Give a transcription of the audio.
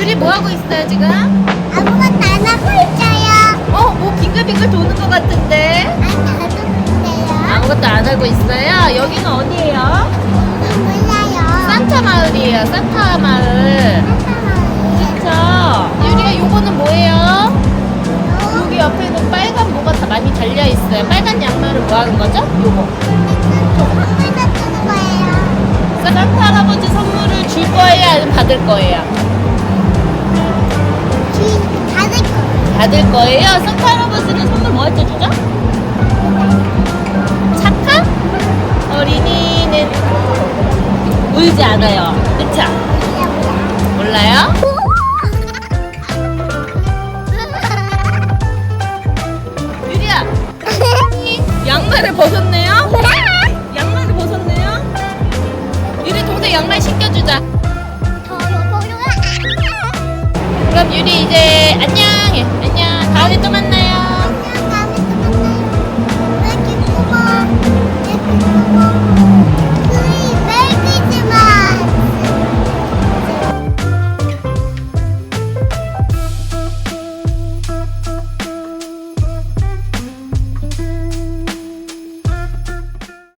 유리 뭐 하고 있어요 지금? 아무것도 안 하고 있어요. 어, 뭐 빙글빙글 도는 것 같은데? 안 하고 있어요. 아무것도 안 하고 있어요. 여기는 어디예요? 몰라요. 산타 마을이에요. 산타 마을. 그쵸? 유리가 요거는 뭐예요? 여기 옆에는 빨간 뭐가 다 많이 달려 있어요. 빨간 양말은 뭐 하는 거죠? 요거. 선물. 산타 할아버지 선물을 줄 거예요? 아니면 받을 거예요? 받을 거예요? 산타 할아버지는 선물 뭐할때 주죠? 착한 어린이는 울지 않아요. 그쵸? 몰라요? 유리야, 양말을 벗었네요? 양말을 벗었네요? 유리 동생 양말 신겨주자. 그럼 유리 이제 안녕